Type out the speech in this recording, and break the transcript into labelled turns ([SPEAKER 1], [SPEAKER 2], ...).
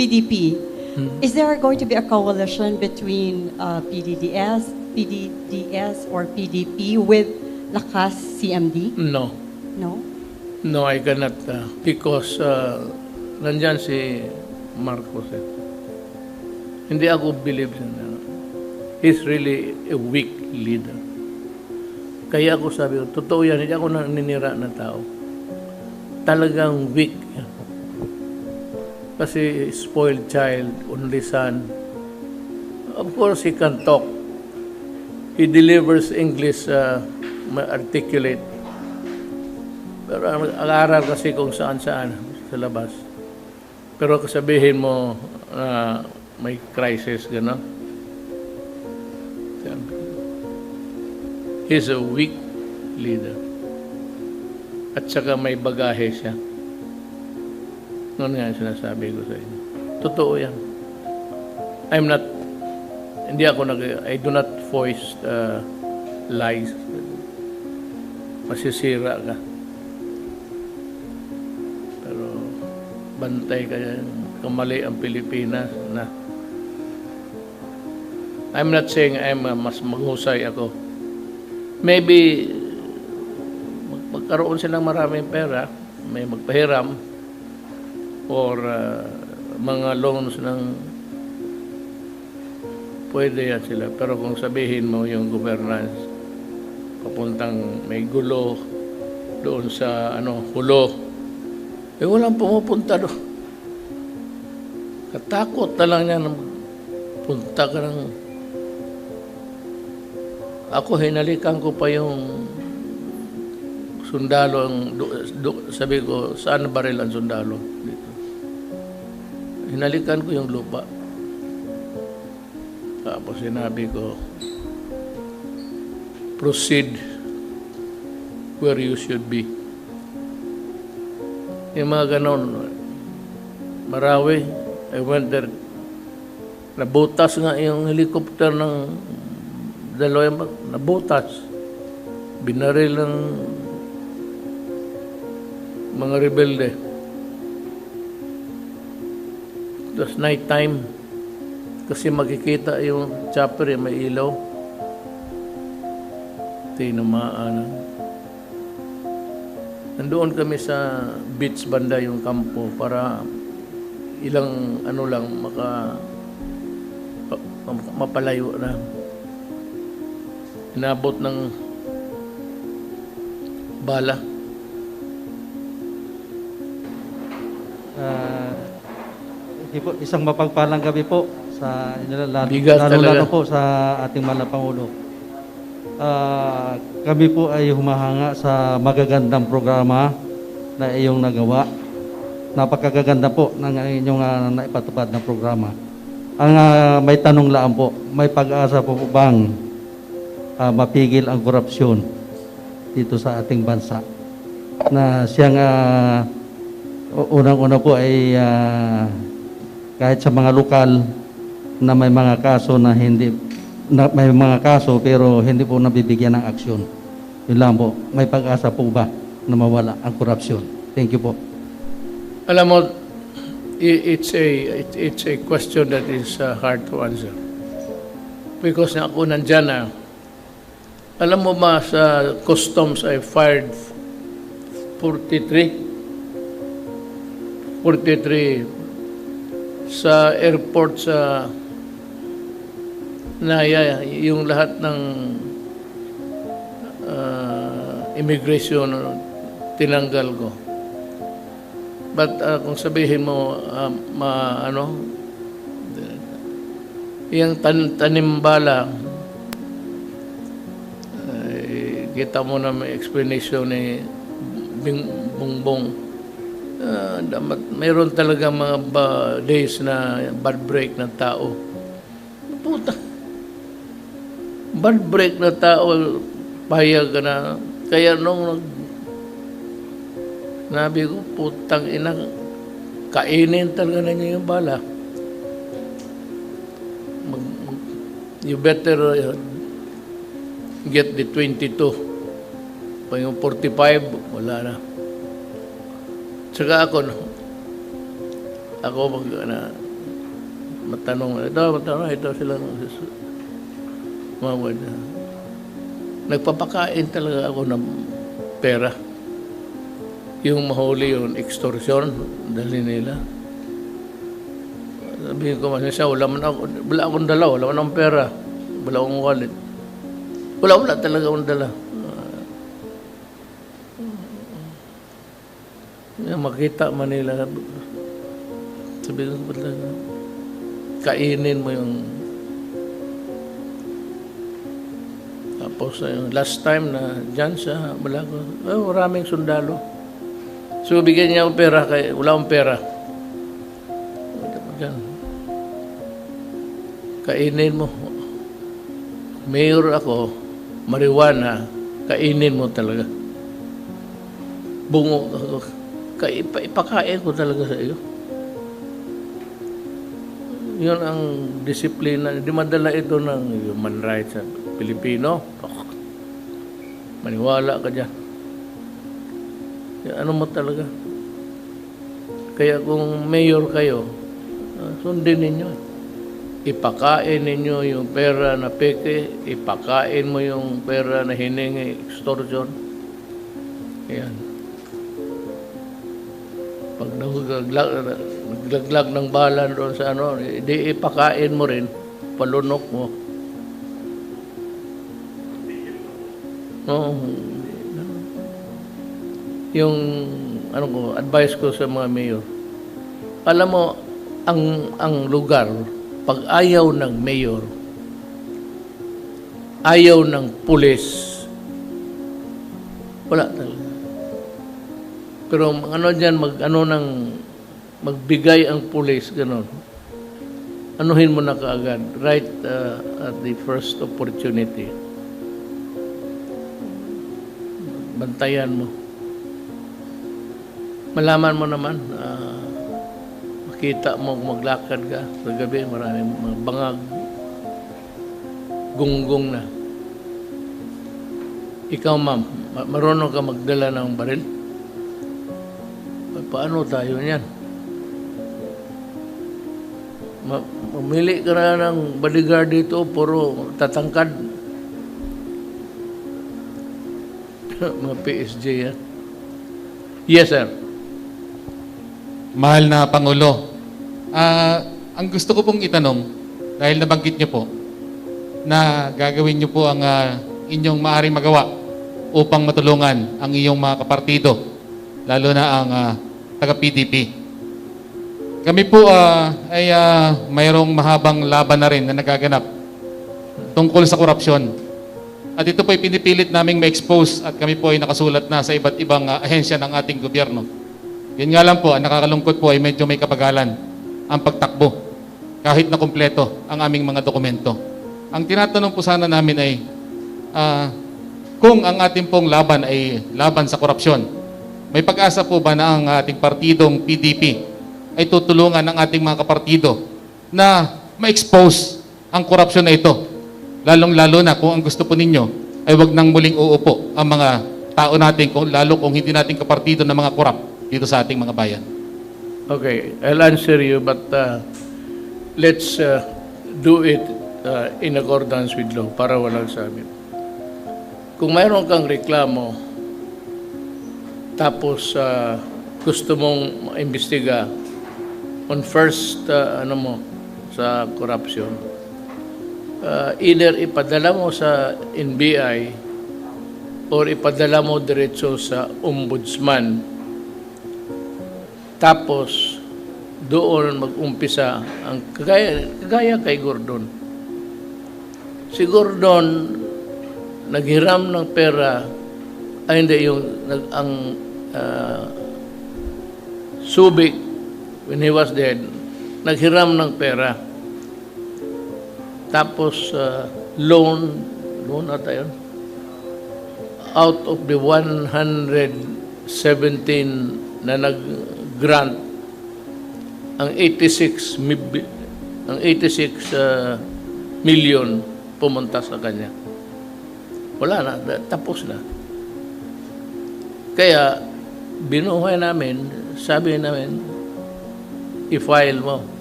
[SPEAKER 1] PDP.
[SPEAKER 2] Hmm.
[SPEAKER 1] Is there going to be a coalition between uh, PDDS, PDDS, or PDP with Lakas CMD?
[SPEAKER 2] No.
[SPEAKER 1] No?
[SPEAKER 2] No, I cannot. uh, because uh, nandyan si Marcos. Eh. Hindi ako believe in uh, He's really a weak leader. Kaya ako sabi ko, totoo yan, hindi ako naninira na tao. Talagang weak. Kasi spoiled child, only son. Of course, he can talk. He delivers English uh, articulate. Pero ang aral kasi kung saan-saan sa labas. Pero kasabihin mo na may crisis, gano'n. He's a weak leader. At saka may bagahe siya. Noon nga yung sinasabi ko sa inyo. Totoo yan. I'm not, hindi ako nag, I do not voice uh, lies. Masisira ka. Pero bantay ka yan. Kamali ang Pilipinas na I'm not saying I'm uh, mas maghusay ako. Maybe mag- magkaroon silang maraming pera, may magpahiram or uh, mga loans ng pwede yan sila. Pero kung sabihin mo yung governance, papuntang may gulo doon sa ano hulo, eh walang pumupunta doon. Katakot na lang yan. Punta ka ng... Ako, hinalikan ko pa yung sundalo. Ang, do, do- sabi ko, saan baril ang sundalo? Hinalikan ko yung lupa. Tapos sinabi ko, proceed where you should be. Yung mga ganon, Marawi, I went there. Nabutas nga yung helicopter ng dalawa, nabutas. Binaril ng mga rebelde. Tapos night time, kasi makikita yung chopper, eh, may ilaw. Tinamaan. Nandoon kami sa beach banda yung kampo para ilang ano lang maka pa- ma- mapalayo na. Inabot ng bala.
[SPEAKER 3] Ah, hindi po, isang mapagpalang gabi po sa inyo lalo,
[SPEAKER 2] Bigat
[SPEAKER 3] lalo,
[SPEAKER 2] talaga.
[SPEAKER 3] lalo po sa ating mahal na Pangulo. Ah, kami po ay humahanga sa magagandang programa na iyong nagawa. Napakagaganda po ng inyong ah, naipatupad na programa. Ang ah, may tanong lang po, may pag-asa po, po bang ah, mapigil ang korupsyon dito sa ating bansa? Na siyang ah, U- Unang-una po ay ah, kahit sa mga lokal na may mga kaso na hindi na may mga kaso pero hindi po nabibigyan ng aksyon. Yun lang po. May pag-asa po ba na mawala ang korupsyon? Thank you po.
[SPEAKER 2] Alam mo, it's a it- it's a question that is uh, hard to answer. Because na ako nandyan na, alam mo ba sa customs I fired 43 43 sa airport sa Naya, yung lahat ng uh, immigration tinanggal ko. But uh, kung sabihin mo, uh, ma, ano, yung tan tanimbala, eh, kita mo na may explanation ni Bing Bongbong. Ah, dapat, mayroon talaga mga days na bad break ng tao. Puta. Bad break na tao, payag ka na. Kaya nung nag Nabi ko, putang ina, kainin talaga ninyo yung bala. Mag, you better uh, get the 22. Pa yung 45, wala na. Tsaka ako, no, ako mag, na, matanong, ito, matanong, ito silang mga word. Nagpapakain talaga ako ng pera. Yung mahuli yun, extortion, dali nila. Sabihin ko man siya, wala man ako, wala akong dala, wala man akong pera, wala akong wallet. Wala, wala talaga akong dala. Makita man nila, sabihin ko talaga, kainin mo yung tapos uh, last time na dyan sa Malago, oh, maraming sundalo. So bigyan niya ako pera, kay, wala akong pera. Dyan. Kainin mo. Mayor ako, marijuana, kainin mo talaga. Bungo ipa- ipakain ko talaga sa iyo. Yun ang disiplina. Di madala ito ng human rights sa Pilipino. Maniwala ka dyan. Ano mo talaga? Kaya kung mayor kayo, ah, sundin ninyo. Ipakain ninyo yung pera na peke, ipakain mo yung pera na hiningi, extortion. Ayan. Pag naglaglag, naglaglag ng bala doon sa ano, di ipakain mo rin, palunok mo. Oo. Yung ano ko, advice ko sa mga mayor. Alam mo, ang ang lugar, pag ayaw ng mayor, ayaw ng pulis, wala talaga. Pero ano dyan, mag, ano ng, magbigay ang pulis, gano'n. Anuhin mo na kaagad, right uh, at the first opportunity. Bantayan mo. Malaman mo naman, ah, makita mo maglakad ka sa gabi, maraming mga bangag, gunggong na. Ikaw, ma'am, ma- marunong ka magdala ng baril? Pa- Paano tayo niyan? Ma- mamili ka na ng bodyguard dito, puro tatangkad. Mga PSG yan. Yes, sir.
[SPEAKER 4] Mahal na Pangulo, ah, ang gusto ko pong itanong, dahil nabanggit niyo po, na gagawin niyo po ang ah, inyong maaaring magawa upang matulungan ang iyong mga kapartido, lalo na ang ah, taga-PDP. Kami po ah, ay ah, mayroong mahabang laban na rin na nagaganap tungkol sa korupsyon. At ito po ay pinipilit naming ma-expose at kami po ay nakasulat na sa iba't ibang ah, ahensya ng ating gobyerno. Yun nga lang po, ang nakakalungkot po ay medyo may kapagalan ang pagtakbo kahit na kumpleto ang aming mga dokumento. Ang tinatanong po sana namin ay ah, kung ang ating pong laban ay laban sa korupsyon, may pag-asa po ba na ang ating partidong PDP ay tutulungan ng ating mga kapartido na ma-expose ang korupsyon na ito? Lalong-lalo na kung ang gusto po ninyo ay wag nang muling uupo ang mga tao natin, kung, lalo kung hindi natin kapartido ng mga korap dito sa ating mga bayan.
[SPEAKER 2] Okay, I'll answer you, but uh, let's uh, do it uh, in accordance with law para walang sabi. Kung mayroon kang reklamo, tapos uh, gusto mong imbestiga on first uh, ano mo sa corruption, uh, either ipadala mo sa NBI or ipadala mo diretso sa ombudsman tapos, doon mag-umpisa ang kagaya, kagaya kay Gordon. Si Gordon, naghiram ng pera, ay hindi, yung, nag, ang ah, Subic, when he was dead, naghiram ng pera. Tapos, ah, loan, loan ata yun, out of the 117 na nag-grant ang 86 mib- ang 86 uh, million pumunta sa kanya. Wala na, tapos na. Kaya binuhay namin, sabi namin, i-file mo.